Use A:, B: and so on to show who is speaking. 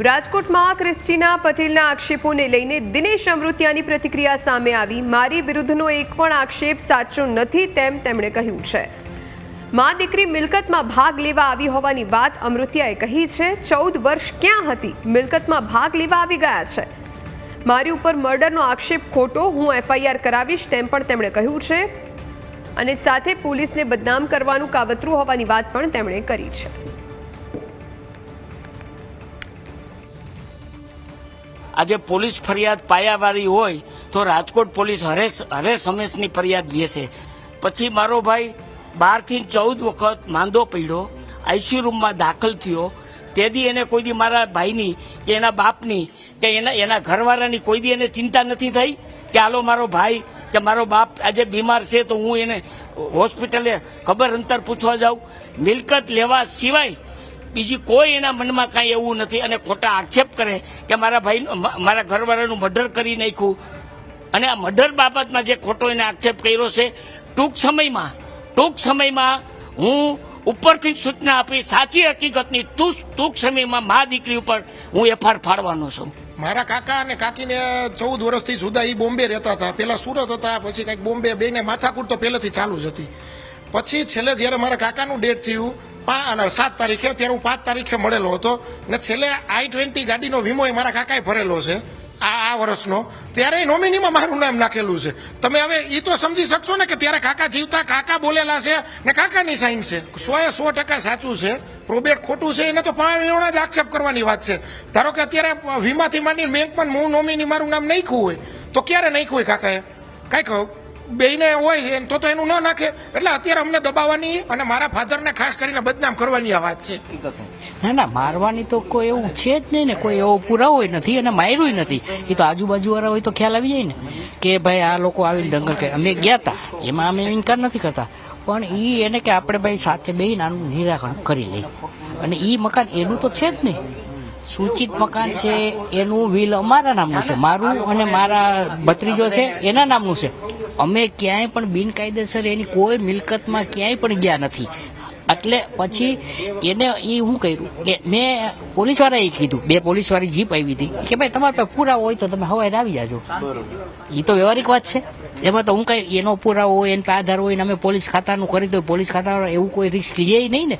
A: રાજકોટમાં ક્રિસ્ટીના પટેલના આક્ષેપોને લઈને દિનેશ અમૃતિયાની પ્રતિક્રિયા સામે આવી. મારી વિરુદ્ધનો એક પણ આક્ષેપ સાચો નથી તેમ તેમણે કહ્યું છે. મા દીકરી મિલકતમાં ભાગ લેવા આવી હોવાની વાત અમૃતિયાએ કહી છે. ચૌદ વર્ષ ક્યાં હતી? મિલકતમાં ભાગ લેવા આવી ગયા છે. મારી ઉપર મર્ડરનો આક્ષેપ ખોટો હું એફઆઈઆર કરાવીશ તેમ પણ તેમણે કહ્યું છે. અને સાથે પોલીસને બદનામ કરવાનું કાવતરું હોવાની વાત પણ તેમણે કરી છે.
B: આજે પોલીસ ફરિયાદ પાયાવાળી હોય તો રાજકોટ પોલીસ હરેશ હરેશ હમેશની ફરિયાદ લેશે. પછી મારો ભાઈ બારથી ચૌદ વખત માંદો પડ્યો આઈસીયુ રૂમમાં દાખલ થયો. તેથી એને કોઈ દી મારા ભાઈની કે એના બાપની કે એના એના ઘરવાળાની કોઈ દી એને ચિંતા નથી થઈ કે હાલો મારો ભાઈ કે મારો બાપ આજે બીમાર છે તો હું એને હોસ્પિટલે ખબર અંતર પૂછવા જાઉં. મિલકત લેવા સિવાય બીજી કોઈ એના મનમાં કાંઈ એવું નથી અને ખોટા આક્ષેપ કરે કે મારા ભાઈ મારા ઘરવાળાનું મર્ડર કરી નાખ્યું. અને આ મર્ડર બાબતમાં જે ખોટો એને આક્ષેપ કર્યો છે, ટૂંક સમયમાં ટૂંક સમયમાં હું ઉપરથી સૂચના આપી, સાચી હકીકતની ટૂંક સમયમાં મા દીકરી ઉપર હું એફઆર ફાડવાનો છું.
C: મારા કાકા અને કાકીને ચૌદ વર્ષથી જુદા એ બોમ્બે રહેતા હતા. પેલા સુરત હતા, પછી કંઈક બોમ્બે બેને માથાકૂટ તો પહેલેથી ચાલુ જ હતી. પછી છેલ્લે જ્યારે મારા કાકાનું ડેટ થયું સાત તારીખે ત્યારે હું પાંચ તારીખે મળેલો હતો ને છેલ્લે આઈ ટ્વેન્ટી ગાડીનો વીમો એ મારા કાકાએ ભરેલો છે, આ આ વર્ષનો. ત્યારે નોમિનીમાં મારું નામ નાખેલું છે. તમે હવે એ તો સમજી શકશો ને કે ત્યારે કાકા જીવતા, કાકા બોલેલા છે ને કાકાની સાઈન છે. સો એ સો ટકા સાચું છે. પ્રોબેટ ખોટું છે, એને તો પાણીઓના જ આક્ષેપ કરવાની વાત છે. ધારો કે અત્યારે વીમાથી માંડીને બેંકમાં હું નોમિની મારું નામ નાખ્યું હોય, તો ક્યારે નાખ્યું હોય કાકાએ? કાંઈ કહું? બેયને હોય એમ તો એનું ન નાખે. એટલે અત્યારે અમને દબાવવાની અને મારા ફાધરને ખાસ કરીને બદનામ કરવાની આ વાત છે.
D: ના ના, મારવાની તો કોઈ એવું છે જ નહીં ને. કોઈ એવો પુરાવો નથી અને માર્યું નથી. એ તો આજુબાજુ વાળા હોય તો ખ્યાલ આવી જાય ને. કે ભાઈ આ લોકો આવીને દંગલ કરે અમે ગયા હતા એમાં અમે ઇન્કાર નથી કરતા. પણ એ એને કે આપણે ભાઈ સાથે બેહીને આનું નિરાકરણ કરી લઈએ. અને એ મકાન એનું તો છે જ નહીં. સૂચિત મકાન છે, એનું વિલ અમારા નામનું છે. મારું અને મારા ભત્રીજો છે, એના નામનું છે. અમે ક્યાંય પણ બિનકાયદેસર એની કોઈ મિલકતમાં ક્યાંય પણ ગયા નથી. એટલે પછી એને એ હું કર્યું કે મેં પોલીસવાળાએ કીધું બે પોલીસવાળી જીપ આવી હતી કે ભાઈ તમારા પાસે પુરાવો હોય તો તમે હવાઈ આવી જાજો. એ તો વ્યવહારિક વાત છે. એમાં તો હું કઈ એનો પુરાવો હોય એના આધાર હોય ને અમે પોલીસ ખાતાનું કરી દઉં પોલીસ ખાતા એવું કોઈ રિસ્ક લઈએ નહીં ને.